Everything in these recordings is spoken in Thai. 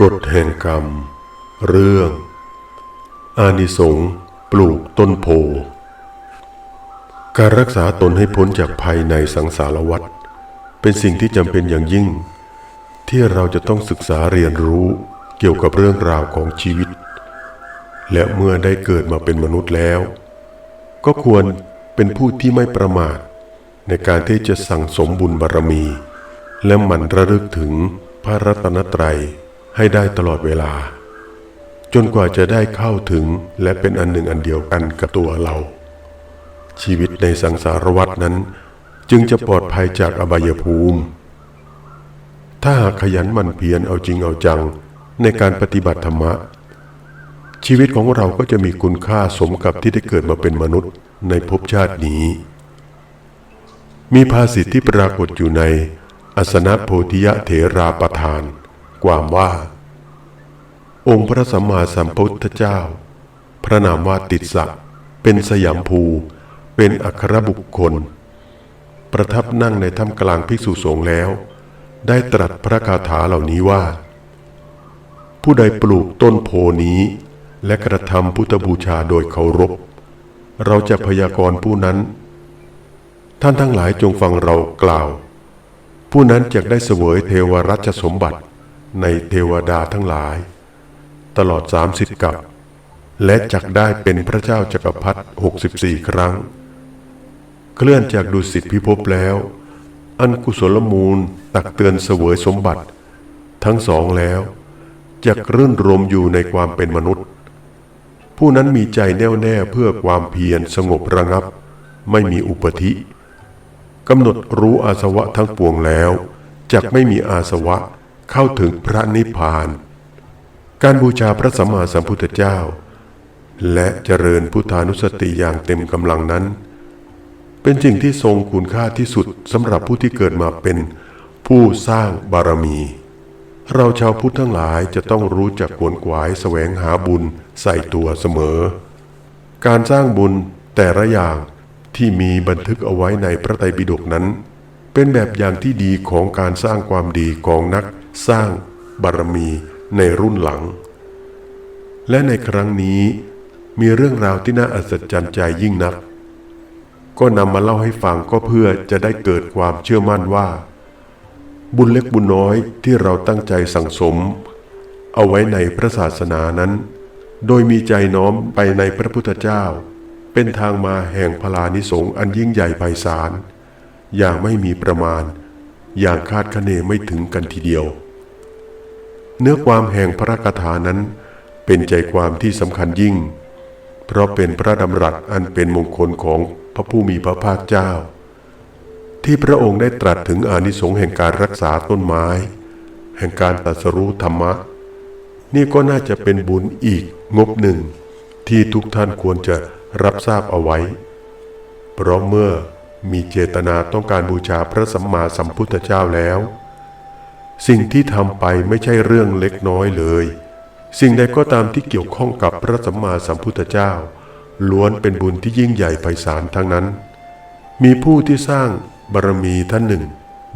กฎแห่งกรรม เรื่อง อานิสงส์ปลูกต้นโพ การรักษาตนให้พ้นจากภัยในสังสารวัฏเป็นสิ่งที่จำเป็นอย่างยิ่ง ที่เราจะต้องศึกษาเรียนรู้เกี่ยวกับเรื่องราวของชีวิต และเมื่อได้เกิดมาเป็นมนุษย์แล้ว ก็ควรเป็นผู้ที่ไม่ประมาท ในการที่จะสั่งสมบุญบารมี และหมั่นระลึกถึงพระรัตนตรัย ให้ได้ตลอดเวลา จนกว่าจะได้เข้าถึงและเป็นอันหนึ่งอันเดียวกันกับตัวเรา ชีวิตในสังสารวัฏนั้น จึงจะปลอดภัยจากอบายภูมิ ถ้าหากขยันหมั่นเพียรเอาจริงเอาจังในการปฏิบัติธรรมะ ชีวิตของเราก็จะมีคุณค่าสมกับที่ได้เกิดมาเป็นมนุษย์ในภพชาตินี้ มีภาษิตที่ปรากฏอยู่ในอสนโพธิยะเถราประทาน ความว่า องค์พระสัมมาสัมพุทธเจ้า พระนามว่าติดสสะเป็นสยามภู เป็นอัครบุคคล ประทับนั่งในถ้ำกลางภิกษุสงฆ์แล้ว ได้ตรัสพระคาถาเหล่านี้ว่า ผู้ใดปลูกต้นโพนี้ และกระทำพุทธบูชาโดยเคารพ เราจะพยากรณ์ผู้นั้น ท่านทั้งหลายจงฟังเรากล่าว ผู้นั้นจะได้เสวยเทวรัชสมบัติ ในเทวดาทั้งหลาย ตลอดสามสิบกับ และจักได้เป็นพระเจ้าจักรพรรดิหกสิบสี่ครั้ง เคลื่อนจากดุสิตพิภพแล้ว อันกุศลมูลตักเตือนเสวยสมบัติ ทั้งสองแล้วจะรื่นรมอยู่ในความเป็นมนุษย์ ผู้นั้นมีใจแน่วแน่เพื่อความเพียรสงบระงับ ไม่มีอุปธิกำหนดรู้อาสวะทั้งปวงแล้วจักไม่มีอาสวะ เข้าถึงพระนิพพาน การบูชาพระสัมมาสัมพุทธเจ้า และเจริญพุทธานุสติอย่างเต็มกำลังนั้น เป็นสิ่งที่ทรงคุณค่าที่สุดสำหรับผู้ที่เกิดมาเป็นผู้สร้างบารมี เราชาวพุทธทั้งหลายจะต้องรู้จักขวนขวายแสวงหาบุญใส่ตัวเสมอ การสร้างบุญแต่ละอย่างที่มีบันทึกเอาไว้ในพระไตรปิฎกนั้น เป็นแบบอย่างที่ดีของการสร้างความดีของนัก สร้างบารมีในรุ่นหลัง และในครั้งนี้มีเรื่องราวที่น่าอัศจรรย์ใจยิ่งนัก ก็นำมาเล่าให้ฟังก็เพื่อจะได้เกิดความเชื่อมั่นว่า บุญเล็กบุญน้อยที่เราตั้งใจสั่งสม เอาไว้ในพระศาสนานั้น โดยมีใจน้อมไปในพระพุทธเจ้า เป็นทางมาแห่งพลานิสงอันยิ่งใหญ่ไพศาลอย่างไม่มีประมาณ อย่างคาดคะเนไม่ถึงกันทีเดียว เนื้อความแห่งพระคาถานั้น เป็นใจความที่สำคัญยิ่ง เพราะเป็นพระดำรัสอันเป็นมงคลของพระผู้มีพระภาคเจ้า ที่พระองค์ได้ตรัสถึงอานิสงส์แห่งการรักษาต้นไม้ แห่งการตรัสรู้ธรรมะ นี่ก็น่าจะเป็นบุญอีกงบหนึ่ง ที่ทุกท่านควรจะรับทราบเอาไว้ เพราะเมื่อมีเจตนาต้องการบูชาพระสัมมาสัมพุทธเจ้าแล้ว สิ่งที่ทำไปไม่ใช่เรื่องเล็กน้อยเลย สิ่งใดก็ตามที่เกี่ยวข้องกับพระสัมมาสัมพุทธเจ้า ล้วนเป็นบุญที่ยิ่งใหญ่ไพศาลทั้งนั้น มีผู้ที่สร้างบารมีท่านหนึ่ง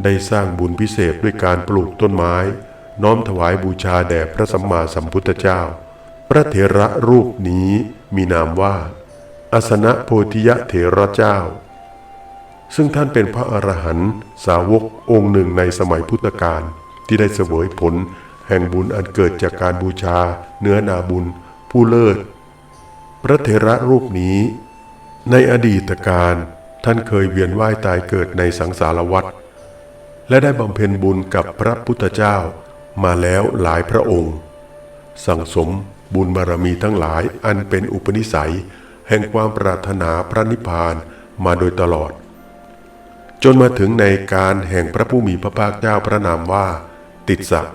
ได้สร้างบุญพิเศษด้วยการปลูกต้นไม้ น้อมถวายบูชาแด่พระสัมมาสัมพุทธเจ้า พระเถระรูปนี้มีนามว่าอาสนะโพธิยะเถระเจ้า ซึ่งท่านเป็นพระอรหันต์สาวกองค์หนึ่งในสมัยพุทธกาล ที่ได้เสวยผล แห่งบุญอันเกิดจากการบูชา เนื้อนาบุญ ผู้เลิศ พระเถระรูปนี้ ในอดีตการท่านเคยเวียนว่ายตายเกิดในสังสารวัฏและได้บำเพ็ญบุญกับพระพุทธเจ้ามาแล้วหลายพระองค์ สั่งสมบุญบารมีทั้งหลายอันเป็นอุปนิสัย แห่งความปรารถนาพระนิพพานมาโดยตลอด จนมาถึงในการแห่งพระผู้มีพระภาคเจ้าพระนามว่า ติดสัก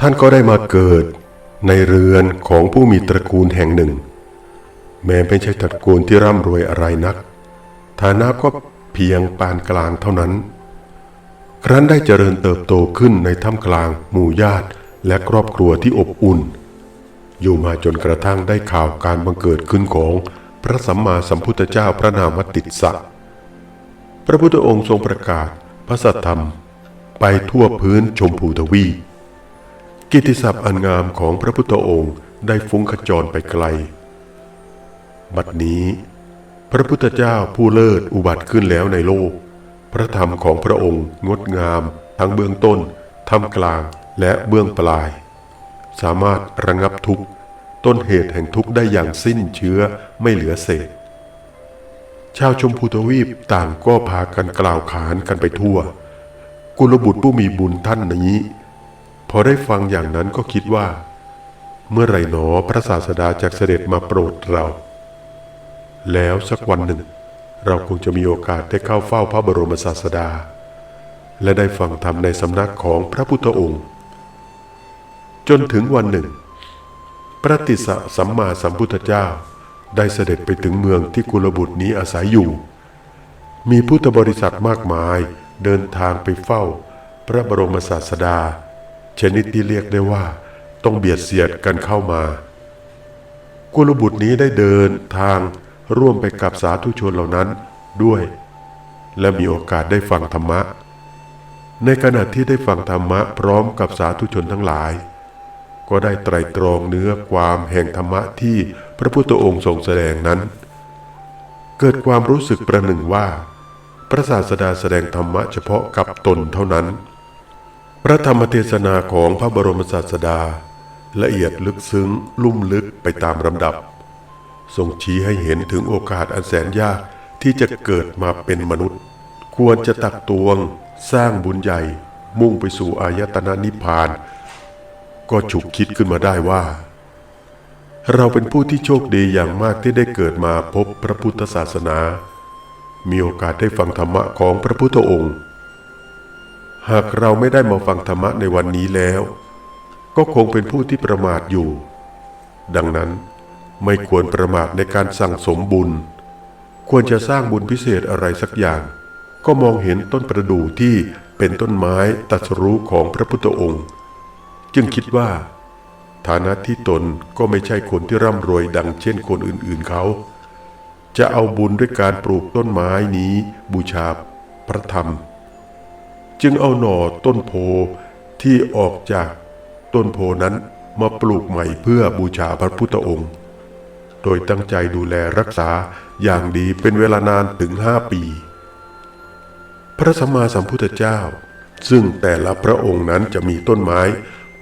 ท่านก็ได้มาเกิดในเรือนของผู้มีตระกูลแห่งหนึ่ง แม้ไม่ใช่ตระกูลที่ร่ำรวยอะไรนัก ฐานะก็เพียงปานกลางเท่านั้น ครั้นได้เจริญเติบโตขึ้นในท่ามกลางหมู่ญาติและครอบครัวที่อบอุ่น อยู่มาจนกระทั่งได้ข่าวการบังเกิดขึ้นของพระสัมมาสัมพุทธเจ้าพระนามติสสะ พระพุทธองค์ทรงประกาศพระสัทธรรม ไปทั่วพื้นชมพูทวีปกิติศัพท์อันงามของพระพุทธองค์ได้ฟุ้งขจรไปไกล บัดนี้ พระพุทธเจ้าผู้เลิศอุบัติขึ้นแล้วในโลก พระธรรมของพระองค์งดงามทั้งเบื้องต้นท่ามกลางและเบื้องปลาย สามารถระงับทุกข์ต้นเหตุแห่งทุกข์ได้อย่างสิ้นเชื้อไม่เหลือเศษ ชาวชมพูทวีปต่างก็พากันกล่าวขานกันไปทั่ว กุลบุตรผู้มีบุญท่านนี้ พอได้ฟังอย่างนั้นก็คิดว่า เมื่อไรหนอพระศาสดาจากเสด็จมาโปรดเรา แล้วสักวันหนึ่ง เราคงจะมีโอกาสได้เข้าเฝ้าพระบรมศาสดา และได้ฟังธรรมในสำนักของพระพุทธองค์ จนถึงวันหนึ่ง พระติสสะสัมมาสัมพุทธเจ้าได้เสด็จไปถึงเมืองที่กุลบุตรนี้อาศัยอยู่ มีพุทธบริษัทมากมาย เดินทางไปเฝ้า พระบรมศาสดา ชนิดที่เรียกได้ว่า ต้องเบียดเสียดกันเข้ามากุลบุตรนี้ได้เดินทางร่วมไปกับสาธุชนเหล่านั้นด้วย และมีโอกาสได้ฟังธรรมะ ในขณะที่ได้ฟังธรรมะพร้อมกับสาธุชนทั้งหลาย ก็ได้ไตรตรองเนื้อความแห่งธรรมะที่พระพุทธองค์ทรงแสดงนั้น เกิดความรู้สึกประหนึ่งว่า พระศาสดาแสดงธรรมะเฉพาะกับตนเท่านั้น พระธรรมเทศนาของพระบรมศาสดา ละเอียดลึกซึ้งลุ่มลึกไปตามลำดับ ทรงชี้ให้เห็นถึงโอกาสอันแสนยากที่จะเกิดมาเป็นมนุษย์ ควรจะตักตวง สร้างบุญใหญ่ มุ่งไปสู่อายตนะนิพพาน ก็ฉุกคิดขึ้นมาได้ว่าเราเป็นผู้ที่โชคดีอย่างมากที่ได้เกิดมาพบพระพุทธศาสนา มีโอกาสได้ฟังธรรมะของพระพุทธองค์ หากเราไม่ได้มาฟังธรรมะในวันนี้แล้ว ก็คงเป็นผู้ที่ประมาทอยู่ ดังนั้นไม่ควรประมาทในการสั่งสมบุญ ควรจะสร้างบุญพิเศษอะไรสักอย่าง ก็มองเห็นต้นประดู่ที่เป็นต้นไม้ตัสรู้ของพระพุทธองค์ จึงคิดว่า ฐานะที่ตนก็ไม่ใช่คนที่ร่ำรวยดังเช่นคนอื่นๆเขา จะเอาบุญด้วยการปลูกต้นไม้นี้บูชาพระธรรม จึงเอาหน่อต้นโพที่ออกจากต้นโพนั้นมาปลูกใหม่เพื่อบูชาพระพุทธองค์ โดยตั้งใจดูแลรักษาอย่างดีเป็นเวลานานถึงห้าปี พระสัมมาสัมพุทธเจ้า ซึ่งแต่ละพระองค์นั้นจะมีต้นไม้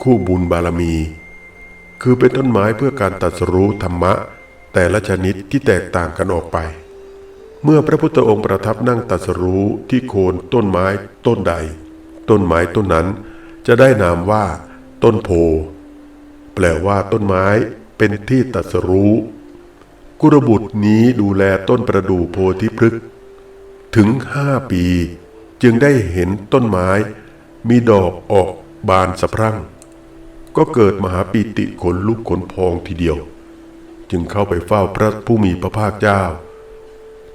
คู่บุญบารมี คือเป็นต้นไม้เพื่อการตรัสรู้ธรรมะ แต่ละชนิดที่แตกต่างกันออกไป เมื่อพระพุทธองค์ประทับนั่งตัสรู้ที่โคนต้นไม้ต้นใด ต้นไม้ต้นนั้น จะได้นามว่า ต้นโพ แปลว่าต้นไม้เป็นที่ตัสรู้กุรบุตรนี้ดูแลต้นประดู่โพธิพฤกษ์ถึงห้าปี จึงได้เห็นต้นไม้ มีดอกออกบานสะพรั่ง ก็เกิดมหาปีติขนลุกขนพองทีเดียว จึงเข้าไปเฝ้าพระผู้มีพระภาคเจ้า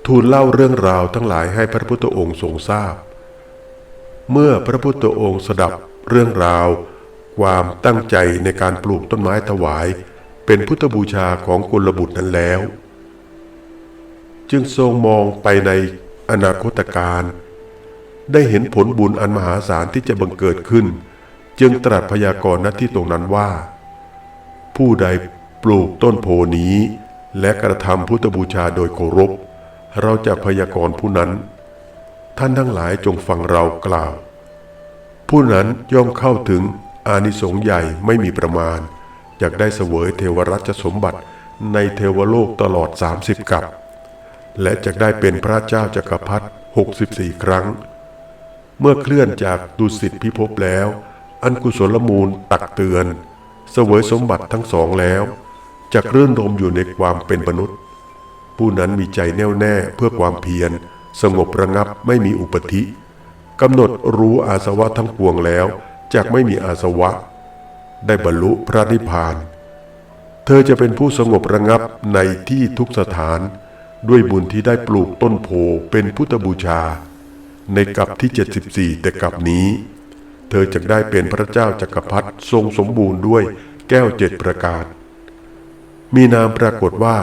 ทูลเล่าเรื่องราวทั้งหลายให้พระพุทธองค์ทรงทราบ เมื่อพระพุทธองค์สดับเรื่องราว ความตั้งใจในการปลูกต้นไม้ถวาย เป็นพุทธบูชาของกุลบุตรนั้นแล้ว จึงทรงมองไปในอนาคตการได้เห็นผลบุญอันมหาศาลที่จะบังเกิดขึ้น จึงตรัสพยากรณ์ณที่ตรงนั้นว่า ผู้ใด ปลูกต้นโพนี้ และกระทำพุทธบูชาโดยเคารพ เราจะพยากรณ์ผู้นั้น ท่านทั้งหลายจงฟังเรากล่าว ผู้นั้นย่อมเข้าถึงอานิสงส์ใหญ่ไม่มีประมาณอยากได้เสวยเทวรัชสมบัติในเทวโลกตลอด 30กับ และจะได้เป็นพระเจ้าจักรพรรดิ64 ครั้ง เมื่อเคลื่อนจากดุสิตพิภพแล้ว อันกุศลมูลตักเตือน เสวยสมบัติทั้งสองแล้ว จะคลื่นรมอยู่ในความเป็นมนุษย์ ผู้นั้นมีใจแน่วแน่เพื่อความเพียร สงบระงับไม่มีอุปธิกำหนดรู้อาสวะทั้งปวงแล้วจากไม่มีอาสวะ ได้บรรลุพระนิพพาน เธอจะเป็นผู้สงบระงับในที่ทุกสถาน ด้วยบุญที่ได้ปลูกต้นโพเป็นพุทธบูชา ในกับที่ 74 แต่กับนี้ เธอจะได้เป็นพระเจ้าจักรพรรดิทรงสมบูรณ์ด้วยแก้วเจ็ดประการ มีนามปรากฏว่า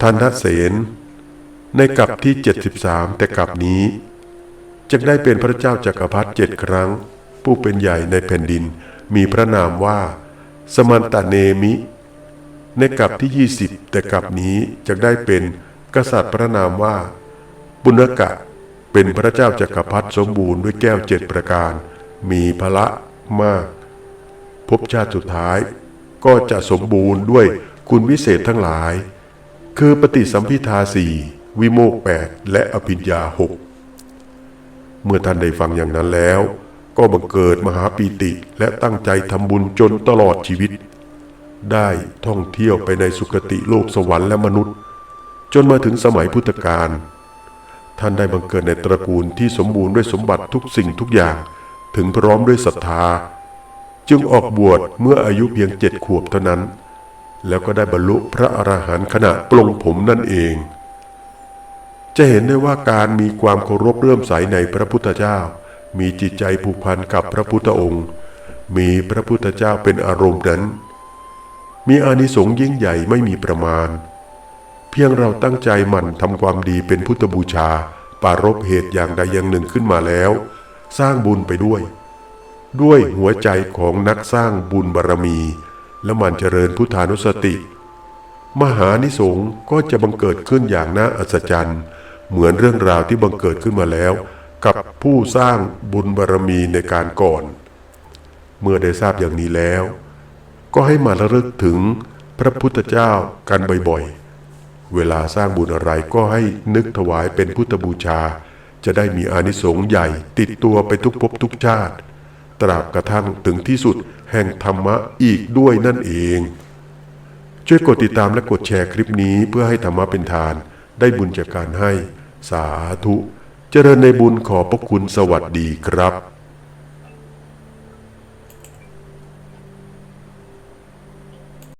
ทันทเสนในกับที่ 73 แต่กับนี้จะได้เป็นพระเจ้าจักรพรรดิเจ็ดครั้ง ผู้เป็นใหญ่ในแผ่นดิน มีพระนามว่า สมันตเนมิ ในกลับที่ 20 แต่กลับนี้จะได้เป็นกษัตริย์พระนามว่าบุญกะ เป็นพระเจ้าจักรพรรดิสมบูรณ์ด้วยแก้วเจ็ดประการ มีพละมากภพชาติสุดท้ายก็จะสมบูรณ์ด้วย คุณวิเศษทั้งหลาย คือปฏิสัมพิทาสี่วิโมกแปดและอภิญญาหกเมื่อท่านได้ฟังอย่างนั้นแล้ว ก็บังเกิดมหาปีติและตั้งใจทำบุญจนตลอดชีวิต ได้ท่องเที่ยวไปในสุคติโลกสวรรค์และมนุษย์ จนมาถึงสมัยพุทธกาลท่านได้บังเกิดในตระกูลที่สมบูรณ์ด้วยสมบัติทุกสิ่งทุกอย่างถึงพร้อมด้วยศรัทธา จึงออกบวชเมื่ออายุเพียงเจ็ดขวบเท่านั้น แล้วก็ได้บรรลุพระอรหันต์ขณะปลงผมนั่นเอง จะเห็นได้ว่าการมีความเคารพเรื่อมใสในพระพุทธเจ้า มีจิตใจผูกพันกับพระพุทธองค์ มีพระพุทธเจ้าเป็นอารมณ์นั้น มีอานิสงส์ยิ่งใหญ่ไม่มีประมาณ เพียงเราตั้งใจหมั่นทำความดีเป็นพุทธบูชาปรารบเหตุอย่างใดอย่างหนึ่งขึ้นมาแล้ว สร้างบุญไปด้วย ด้วยหัวใจของนักสร้างบุญบารมี และมันเจริญพุทธานุสติ มหานิสงก็จะบังเกิดขึ้นอย่างน่าอัศจรรย์ เหมือนเรื่องราวที่บังเกิดขึ้นมาแล้ว กับผู้สร้างบุญบารมีในการก่อน เมื่อได้ทราบอย่างนี้แล้ว ก็ให้มาระลึกถึงพระพุทธเจ้ากันบ่อยๆ เวลาสร้างบุญอะไรก็ให้นึกถวายเป็นพุทธบูชา จะได้มีอานิสงส์ใหญ่ติดตัวไปทุกภพทุกชาติ ตราบกระทั่งถึงที่สุดแห่งธรรมะอีกด้วยนั่นเอง ช่วยกดติดตามและกดแชร์คลิปนี้เพื่อให้ธรรมะเป็นทาน ได้บุญจากการให้ สาธุ เจริญในบุญขอบพระคุณสวัสดีครับ